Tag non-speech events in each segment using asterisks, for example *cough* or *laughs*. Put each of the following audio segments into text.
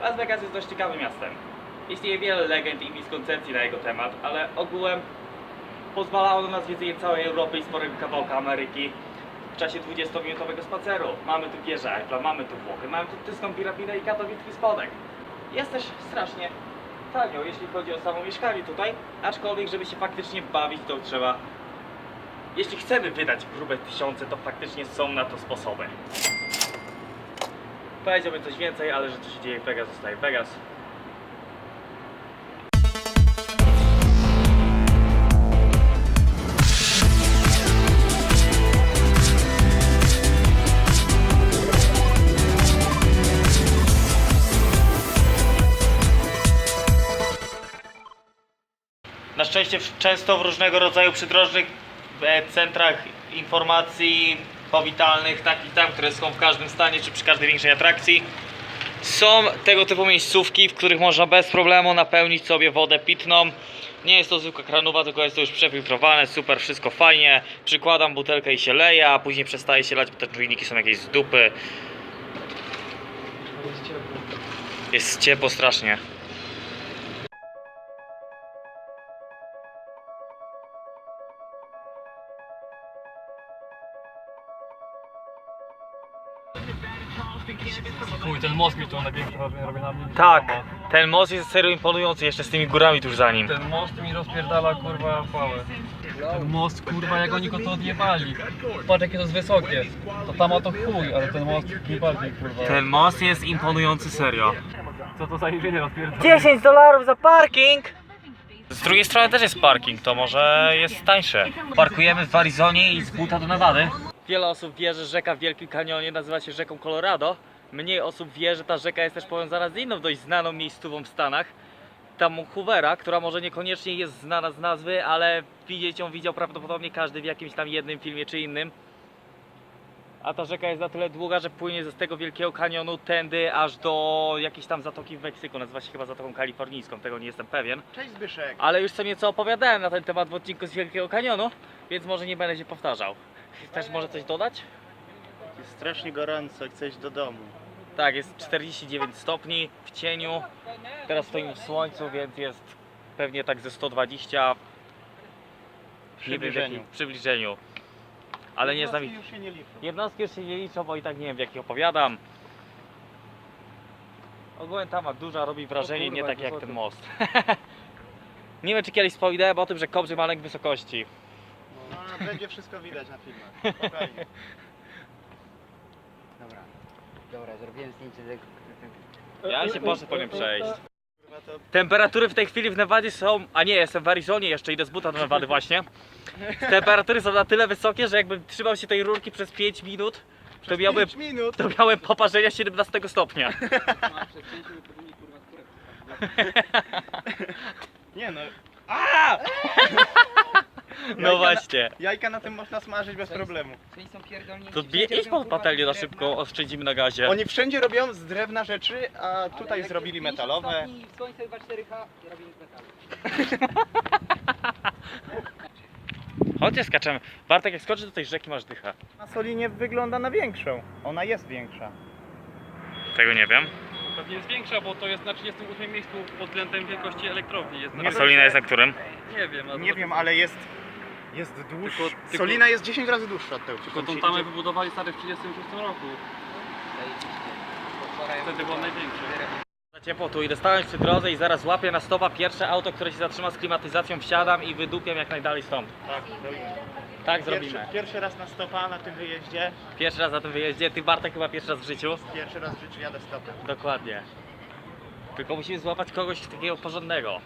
Las Vegas jest dość ciekawym miastem. Istnieje wiele legend i miskoncepcji na jego temat, ale ogółem pozwalało na zwiedzenie całej Europy i sporego kawałka Ameryki w czasie 20-minutowego spaceru. Mamy tu wieżę Eiffla, mamy tu Włochy, mamy tu Tyską Piramidę i katowicki spodek. Jest też strasznie tanio, jeśli chodzi o samo mieszkanie tutaj, aczkolwiek żeby się faktycznie bawić to trzeba jeśli chcemy wydać grube tysiące, to faktycznie są na to sposoby. Powiedziałbym coś więcej, ale że co się dzieje w Vegas, zostaje w Vegas. Na szczęście często w różnego rodzaju przydrożnych e, centrach informacji powitalnych, tak i tam, które są w każdym stanie czy przy każdej większej atrakcji, są tego typu miejscówki, w których można bez problemu napełnić sobie wodę pitną. Nie jest to zwykła kranowa, tylko jest to już przefiltrowane, super, wszystko fajnie. Przykładam butelkę i się leje, a później przestaje się lać, bo te czujniki są jakieś z dupy. Jest ciepło strasznie. Największe wrażenie robi na mnie. niż Tak, sama. ten most jest serio imponujący, jeszcze z tymi górami tuż za nim. Ten most mi rozpierdala kurwa chwałę. Ten most kurwa jak oni go to odjebali. Patrz jakie to jest wysokie. To tam ma to chuj, ale ten most mi bardziej kurwa. Ten most jest imponujący serio. Co to za jezienie rozpierdala? 10 dolarów za parking! Z drugiej strony też jest parking, to może jest tańsze. Parkujemy w Arizonie i z buta do Nevady. Wiele osób wie, że rzeka w Wielkim Kanionie nazywa się rzeką Colorado. Mniej osób wie, że ta rzeka jest też powiązana z inną dość znaną miejscową w Stanach. Tam Hoovera, która może niekoniecznie jest znana z nazwy, ale widzieć ją widział prawdopodobnie każdy w jakimś tam jednym filmie czy innym. A ta rzeka jest na tyle długa, że płynie z tego wielkiego kanionu tędy aż do jakiejś tam zatoki w Meksyku. Nazywa się chyba Zatoką Kalifornijską, tego nie jestem pewien. Cześć Zbyszek. Ale już co nieco opowiadałem na ten temat w odcinku z Wielkiego Kanionu, więc może nie będę się powtarzał. Też może coś dodać? Jest strasznie gorąco, chcę iść do domu. Tak, jest 49 stopni w cieniu. Teraz stoimy w słońcu, więc jest pewnie tak ze 120 W nie wiem, w przybliżeniu. przybliżeniu. Ale nie znam ich. już się nie liczą. Jednostki już się nie liczą, bo i tak nie wiem w jakich opowiadam. Ogólnie ta ma duża, robi wrażenie, kurwa, nie takie jak ten most. *laughs* nie wiem czy kiedyś wspominałem o tym, że Kobrzy ma lęk wysokości. No, będzie wszystko widać na filmach. Spokojnie. *laughs* Dobra, zrobiłem zdjęcie tego. Ja się poszedł po nim przejść. Temperatury w tej chwili w Nevadzie są, a nie, jestem w Arizonie jeszcze, idę z buta do Nevady właśnie. Temperatury są na tyle wysokie, że jakbym trzymał się tej rurki przez 5 minut, to miałbym, 5 minut. to miałem poparzenia 17 stopnia. *laughs* Nie no. *laughs* No właśnie. Jajka na tym można smażyć bez problemu. Czyli są pierdolnięci. To wszędzie bie- idź robią, pod kurwa, patelnię na drewna, szybko, oszczędzimy na gazie. Oni wszędzie robią z drewna rzeczy, a ale tutaj jak zrobili jest 50 metalowe. stopni, Słońce 2-4H i robimy z metalu. *laughs* Chodźcie, skaczemy. Bartek, jak skoczysz do tej rzeki, masz dycha. Na Solinie wygląda na większą. Ona jest większa. Tego nie wiem. Pewnie jest większa, bo to jest na 38 miejscu pod względem wielkości elektrowni. Jest Nie A Solina jest na którym? Nie wiem, Nie wiem, ale jest. Jest dłuższa. Tylko- tylko- Solina jest 10 razy dłuższa od tego. Tylko tą tamę wybudowali stary w 36 roku. Wtedy była największa. Za ciepło tu idę stałem przy drodze i zaraz łapię na stopa pierwsze auto, które się zatrzyma z klimatyzacją, wsiadam i wydupiam jak najdalej stąd. Tak, zrobimy. Tak Pierwszy, zrobimy. pierwszy raz na stopa na tym wyjeździe. Pierwszy raz na tym wyjeździe, ty Bartek chyba pierwszy raz w życiu. Pierwszy raz w życiu jadę stopem. Dokładnie. Tylko musimy złapać kogoś takiego porządnego.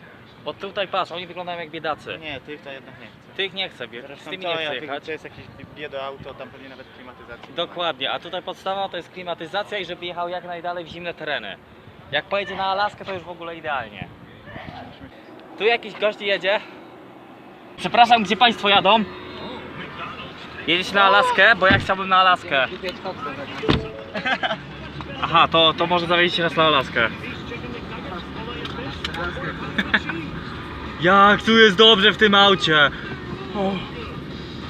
Bo tutaj patrz, oni wyglądają jak biedacy. Nie, tych to jednak nie chcę. Tych nie chcę, bie- z Zresztą tymi to, nie chcę ja, jechać. to jest jakieś biedo auto, tam pewnie nawet klimatyzacji. nie ma. Dokładnie, a tutaj podstawa to jest klimatyzacja i żeby jechał jak najdalej w zimne tereny. Jak pojedzie na Alaskę, to już w ogóle idealnie. Tu jakiś gość jedzie. Przepraszam, gdzie państwo jadą? Jedziecie na Alaskę, bo ja chciałbym na Alaskę. Aha, to, to może zawieźcie nas na Alaskę. *laughs* Jak tu jest dobrze w tym aucie!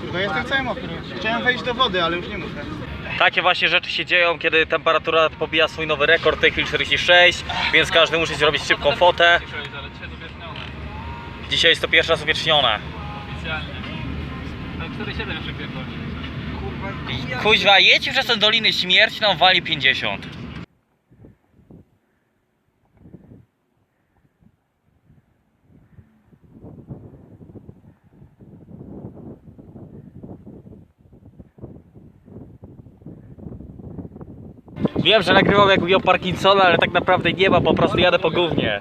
Kurwa, jestem cały mokry. Chciałem wejść do wody, ale już nie muszę. Takie właśnie rzeczy się dzieją, kiedy temperatura pobija swój nowy rekord, w tej chwili 46, więc każdy musi zrobić szybką fotę. Dzisiaj jest to pierwszy raz uwiecznione. Oficjalnie. Ale 4,7 jeszcze pierdolnie. Kuźwa, jedź przez tę Dolinę Śmierci, nam wali 50. Wiem, że nagrywam jak miał Parkinsona, ale tak naprawdę nie ma, po prostu jadę po gównie.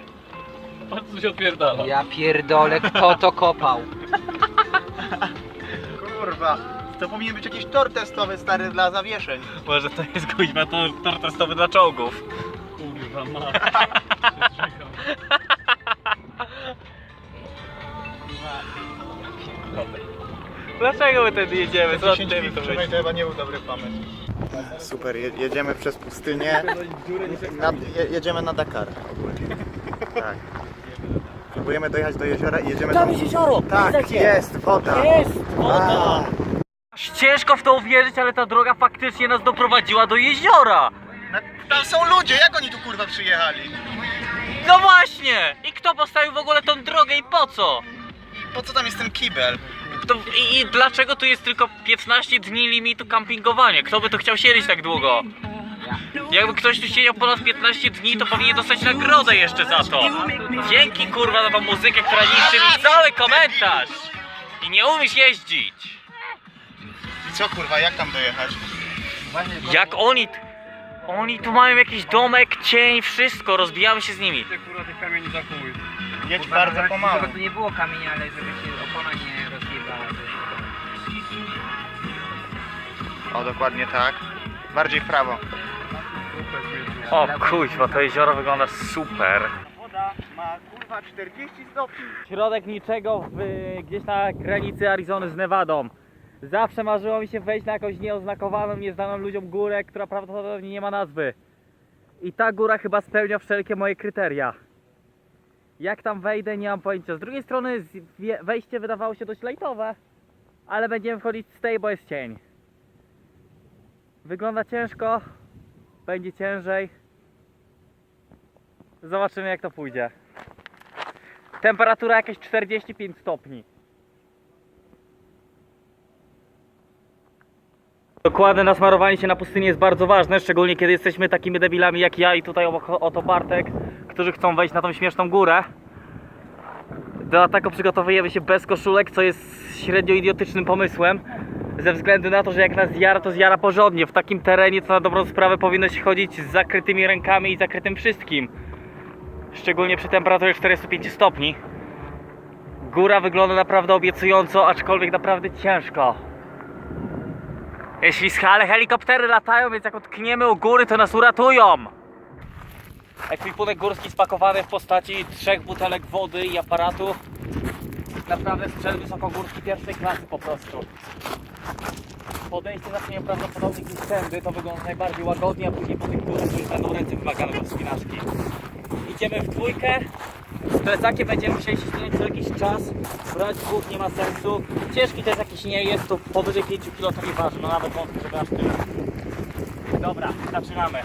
Patrz co się odpierdala. Ja pierdolę, kto to kopał? Kurwa, to powinien być jakiś tor testowy stary dla zawieszeń. Może to jest kuźwa tor, tor testowy dla czołgów. Kurwa ma. Dlaczego my tędy jedziemy? Co 10 minut wczoraj to chyba nie był dobry pomysł. Super, je, jedziemy przez pustynię. Je, jedziemy na Dakar. Tak. Próbujemy dojechać do jeziora i jedziemy Tam jest jezioro! Tak, jest, woda! Jest! A, Aż Ciężko w to uwierzyć, ale ta droga faktycznie nas doprowadziła do jeziora! na- tam są ludzie, jak oni tu kurwa przyjechali? No właśnie! I kto postawił w ogóle tą drogę i po co? Po co tam jest ten kibel? To, i, I dlaczego tu jest tylko 15 dni limitu kampingowania? Kto by tu chciał siedzieć tak długo? Jakby ktoś tu siedział ponad 15 dni, to powinien dostać nagrodę jeszcze za to. Dzięki kurwa za tą muzykę, która niszczy mi cały komentarz! I nie umiesz jeździć! I co kurwa, jak tam dojechać? Jak oni... Oni tu mają jakiś domek, cień, wszystko, rozbijamy się z nimi. Te kurwa tych kamieni. Jedź bardzo pomału. Tu nie było kamienia, ale żeby się opona nie O, dokładnie tak. Bardziej w prawo. O kuźwa, to jezioro wygląda super. Woda ma kurwa 40 stopni. Środek niczego w, gdzieś na granicy Arizony z Nevadą. Zawsze marzyło mi się wejść na jakąś nieoznakowaną, nieznaną ludziom górę, która prawdopodobnie nie ma nazwy. I ta góra chyba spełnia wszelkie moje kryteria. Jak tam wejdę, nie mam pojęcia. Z drugiej strony wejście wydawało się dość lejtowe, ale będziemy wchodzić z tej, bo jest cień. Wygląda ciężko, będzie ciężej. Zobaczymy jak to pójdzie. Temperatura jakieś 45 stopni. Dokładne nasmarowanie się na pustyni jest bardzo ważne, szczególnie kiedy jesteśmy takimi debilami jak ja i tutaj obok oto Bartek, którzy chcą wejść na tą śmieszną górę. Do ataku przygotowujemy się bez koszulek, co jest średnio idiotycznym pomysłem. Ze względu na to, że jak nas zjara, to zjara porządnie. W takim terenie, co na dobrą sprawę powinno się chodzić z zakrytymi rękami i zakrytym wszystkim. Szczególnie przy temperaturze 45 stopni. Góra wygląda naprawdę obiecująco, aczkolwiek naprawdę ciężko. Jeśli skale helikoptery latają, więc jak utkniemy u góry, to nas uratują. Ekwipunek górski spakowany w postaci trzech butelek wody i aparatu. Naprawdę sprzęt wysokogórski pierwszej klasy po prostu. Podejście zaczniemy prawdopodobnie gdzieś tędy, to wygląda najbardziej łagodnie, a później po tych górach już będą ręce wymagane do wspinaczki. Idziemy w dwójkę. Z plecakiem będziemy musieli się ściągnąć co jakiś czas. Brać dwóch nie ma sensu. Ciężki też jakiś nie jest, to powyżej 5 kg to nie waży, no nawet wątpię, żeby aż tyle. Dobra, zaczynamy.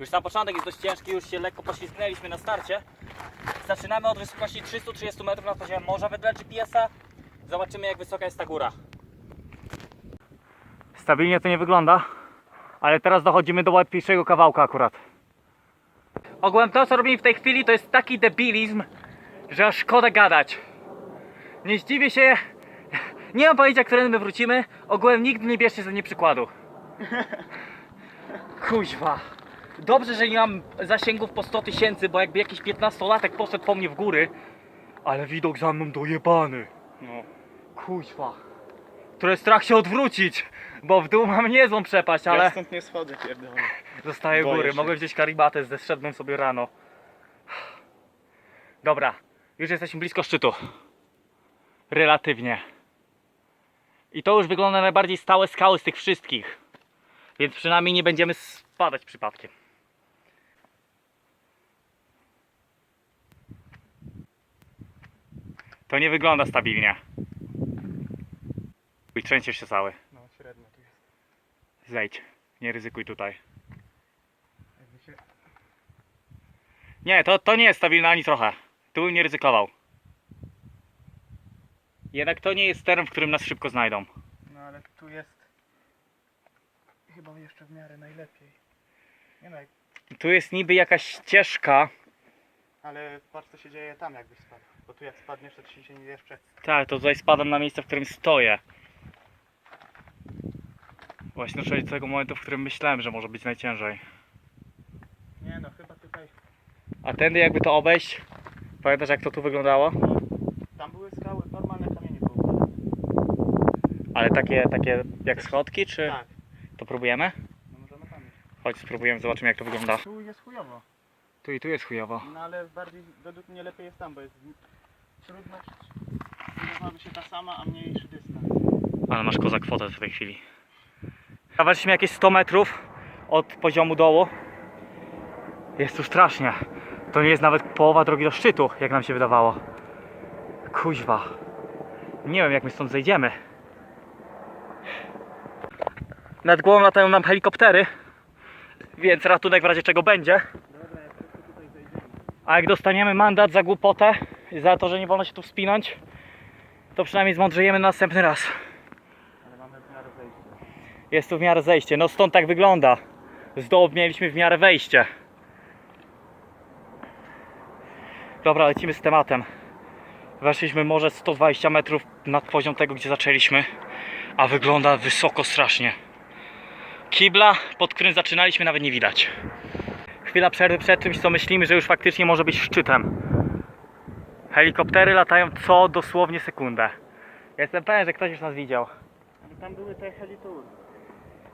Już sam początek jest dość ciężki, już się lekko poślizgnęliśmy na starcie. Zaczynamy od wysokości 330 metrów nad poziomem morza wedle GPS-a. Zobaczymy jak wysoka jest ta góra. Stabilnie to nie wygląda, ale teraz dochodzimy do łatwiejszego kawałka akurat. Ogółem to co robimy w tej chwili to jest taki debilizm, że aż szkoda gadać. Nie zdziwię się, *laughs* nie mam pojęcia, którędy my wrócimy. Ogółem nigdy nie bierzcie ze mnie przykładu. *laughs* Kuźwa. Dobrze, że nie mam zasięgów po 100 tysięcy, bo jakby jakiś 15-latek poszedł po mnie w góry, ale widok za mną dojebany. No. Kuźwa. Które strach się odwrócić, bo w dół mam niezłą przepaść, Ja ale stąd nie schodzę, pierdolę. zostaję boję góry. się. Mogłem wziąć karibatę, zeszedłem sobie rano. Dobra, już jesteśmy blisko szczytu. Relatywnie. I to już wygląda na najbardziej stałe skały z tych wszystkich. Więc przynajmniej nie będziemy spadać przypadkiem. To nie wygląda stabilnie. I trzęsiesz się cały. No średnio tu jest. Zejdź. Nie ryzykuj tutaj. Jakby się... Nie, to, to nie jest stabilne ani trochę. Tu bym nie ryzykował. Jednak to nie jest teren, w którym nas szybko znajdą. No ale tu jest... Chyba jeszcze w miarę najlepiej. Nie jak- Tu jest niby jakaś ścieżka. ale patrz co się dzieje tam jakbyś spadł. Bo tu jak spadniesz to ci się nie wiesz przed. Tak, to tutaj spadam na miejsce, w którym stoję. Właśnie doszedłem do tego momentu, w którym myślałem, że może być najciężej. Nie no, chyba tutaj... A tędy jakby to obejść, pamiętasz jak to tu wyglądało? Tam były skały, normalne kamienie były. Ale takie, takie jak schodki, czy Tak, to próbujemy? no możemy tam iść. Chodź spróbujemy, zobaczymy jak to wygląda. Tu jest chujowo. Tu i tu jest chujowo. No ale bardziej według mnie lepiej jest tam, bo jest trudność wydawałaby się ta sama, a mniejszy dystans. Ale masz kozak fotę w tej chwili. Weszliśmy jakieś 100 metrów od poziomu dołu. Jest tu strasznie. To nie jest nawet połowa drogi do szczytu, jak nam się wydawało. Kuźwa. Nie wiem jak my stąd zejdziemy. Nad głową latają nam helikoptery, więc ratunek w razie czego będzie. A jak dostaniemy mandat za głupotę, za to, że nie wolno się tu wspinać, to przynajmniej zmądrzejemy na następny raz. Ale mamy w miarę zejście. Jest tu w miarę zejście. No stąd tak wygląda. Z dołu mieliśmy w miarę wejście. Dobra, lecimy z tematem. Weszliśmy może 120 metrów nad poziom tego, gdzie zaczęliśmy. A wygląda wysoko strasznie. Kibla, pod którym zaczynaliśmy, nawet nie widać. Chwila przerwy przed czymś, co myślimy, że już faktycznie może być szczytem. Helikoptery latają co dosłownie sekundę. Jestem pewien, że ktoś już nas widział. Tam były te helitury.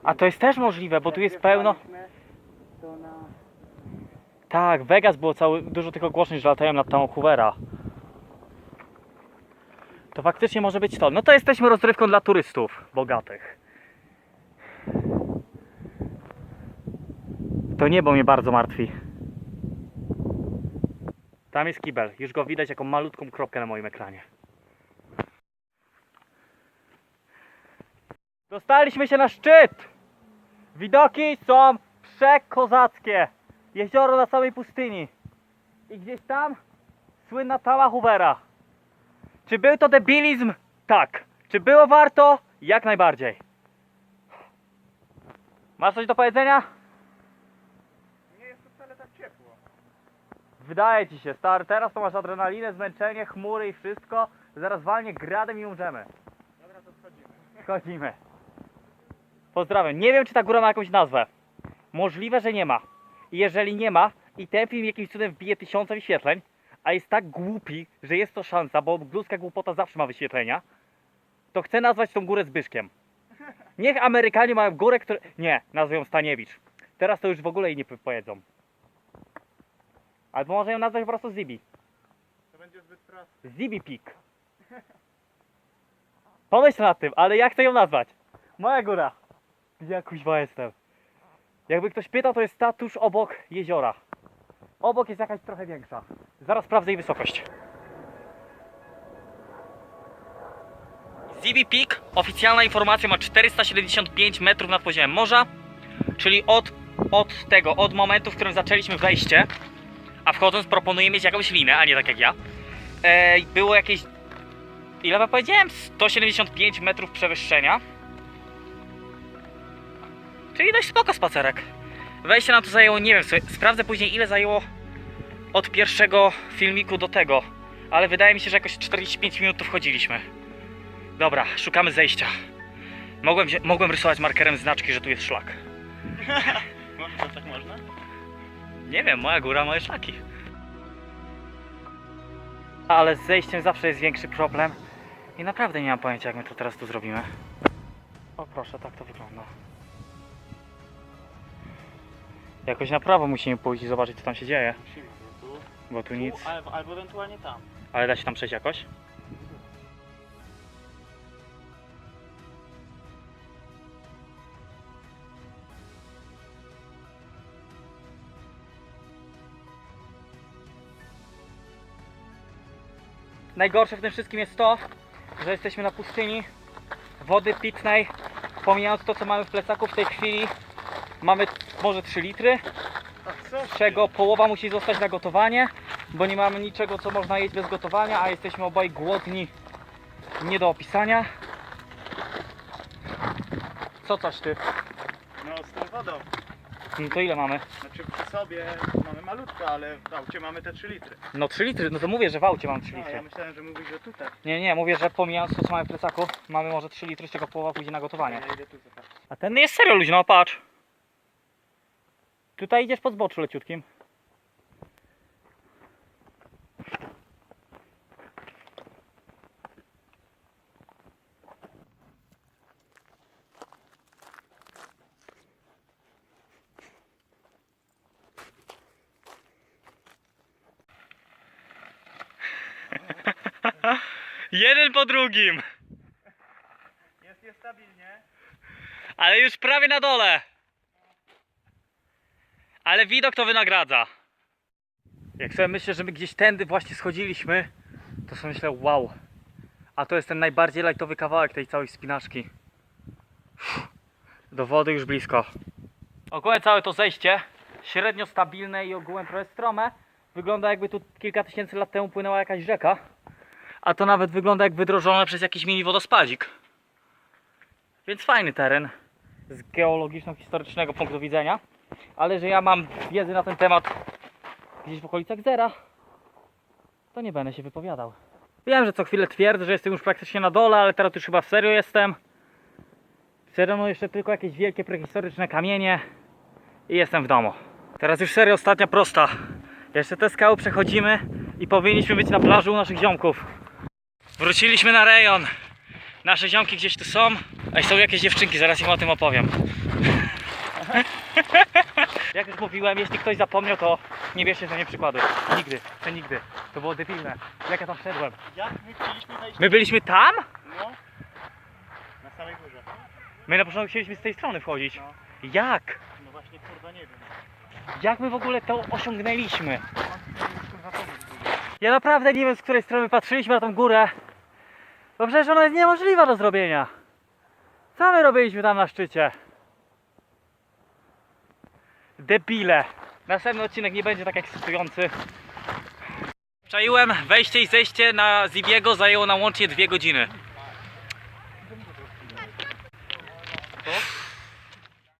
A to jest też możliwe, bo tu jest pełno. To na... Tak, Vegas było cały, dużo tych ogłoszeń, że latają nad tą Hoovera. To faktycznie może być to. No to jesteśmy rozrywką dla turystów bogatych. To niebo mnie bardzo martwi. Tam jest kibel. Już go widać jako malutką kropkę na moim ekranie. Dostaliśmy się na szczyt! Widoki są przekozackie. Jezioro na samej pustyni. I gdzieś tam słynna tała Hoovera. Czy był to debilizm? Tak. Czy było warto? Jak najbardziej. Masz coś do powiedzenia? Nie jest to wcale tak ciepło. Wydaje ci się, stary, teraz to masz adrenalinę, zmęczenie, chmury i wszystko. Zaraz walnie gradem i umrzemy. Dobra, to wchodzimy. Chodzimy. Pozdrawiam. Nie wiem, czy ta góra ma jakąś nazwę. Możliwe, że nie ma. I jeżeli nie ma i ten film jakimś cudem wbije tysiące wyświetleń, a jest tak głupi, że jest to szansa, bo ludzka głupota zawsze ma wyświetlenia, to chcę nazwać tą górę Zbyszkiem. Niech Amerykanie mają górę, które... Nie, nazwą Staniewicz. Teraz to już w ogóle jej nie powiedzą. Albo może ją nazwać po prostu Zibi. To będzie zbyt proste. Zibi Peak. Pomyśl nad tym, ale jak chcę ją nazwać? Moja góra. Ja kuźwa jestem? Jakby ktoś pytał, to jest ta tuż obok jeziora. Obok jest jakaś trochę większa. Zaraz sprawdzę jej wysokość. Zibi Peak, oficjalna informacja, ma 475 metrów nad poziomem morza, czyli od, od tego, od momentu, w którym zaczęliśmy wejście, a wchodząc proponuję mieć jakąś linę, a nie tak jak ja. E, było jakieś. Ile wam powiedziałem? 175 metrów przewyższenia. Czyli dość spoko spacerek. Wejście nam tu zajęło, nie wiem, sprawdzę później ile zajęło od pierwszego filmiku do tego. Ale wydaje mi się, że jakoś 45 minut tu wchodziliśmy. Dobra, szukamy zejścia. Mogłem, mogłem rysować markerem znaczki, że tu jest szlak. *laughs* Może to tak można? Nie wiem, moja góra, moje szlaki. Ale z zejściem zawsze jest większy problem. I naprawdę nie mam pojęcia, jak my to teraz tu zrobimy. O proszę, tak to wygląda. Jakoś na prawo musimy pójść i zobaczyć, co tam się dzieje. Musimy. Tu, Bo tu nic. albo, albo ewentualnie tam. Ale da się tam przejść jakoś? Najgorsze w tym wszystkim jest to, że jesteśmy na pustyni, wody pitnej, pomijając to co mamy w plecaku w tej chwili, mamy może 3 litry, z czego połowa musi zostać na gotowanie, bo nie mamy niczego co można jeść bez gotowania, a jesteśmy obaj głodni nie do opisania. Co coś ty? No z tą wodą. No to ile mamy? Znaczy przy sobie mamy malutko, ale w aucie mamy te 3 litry. No 3 litry, no to mówię, że w aucie mam 3 No, ja litry. myślałem, że mówisz, że tutaj. Nie, nie, mówię, że pomijając to co mamy w plecaku, mamy może 3 litry, z czego połowa pójdzie na gotowanie. Ja idę tu zobaczyć. A ten jest serio luźno, patrz. Tutaj idziesz po zboczu leciutkim. Jeden po drugim. Jest niestabilnie. Ale już prawie na dole. Ale widok to wynagradza. Jak sobie myślę, że my gdzieś tędy właśnie schodziliśmy, to sobie myślę, wow. A to jest ten najbardziej lajtowy kawałek tej całej spinaczki. Do wody już blisko. Ogółem całe to zejście, średnio stabilne i ogółem trochę strome, wygląda jakby tu kilka tysięcy lat temu płynęła jakaś rzeka. A to nawet wygląda jak wydrożone przez jakiś mini wodospadzik. Więc fajny teren z geologiczno-historycznego punktu widzenia. Ale że ja mam wiedzy na ten temat gdzieś w okolicach zera, to nie będę się wypowiadał. Wiem, że co chwilę twierdzę, że jestem już praktycznie na dole, ale teraz już chyba serio jestem. Serio, no jeszcze tylko jakieś wielkie prehistoryczne kamienie i jestem w domu. Teraz już serio ostatnia prosta. Jeszcze te skały przechodzimy i powinniśmy być na plaży u naszych ziomków. Wróciliśmy na rejon. Nasze ziomki gdzieś tu są. A i są jakieś dziewczynki, zaraz im o tym opowiem. *laughs* Jak już mówiłem, jeśli ktoś zapomniał, to nie bierzcie za nie przykłady. Nigdy, to nigdy. To było debilne. Jak ja tam wszedłem? Jak my chcieliśmy wejść? My byliśmy tam? No. Na samej górze. My na początku chcieliśmy z tej strony wchodzić. No. Jak? No właśnie kurwa nie wiem. Jak my w ogóle to osiągnęliśmy? Ja naprawdę nie wiem, z której strony patrzyliśmy na tą górę. Bo przecież ona jest niemożliwa do zrobienia. Co my robiliśmy tam na szczycie? Debile. Następny odcinek nie będzie tak ekscytujący. Czaiłem, wejście i zejście na Zibiego zajęło nam łącznie dwie godziny.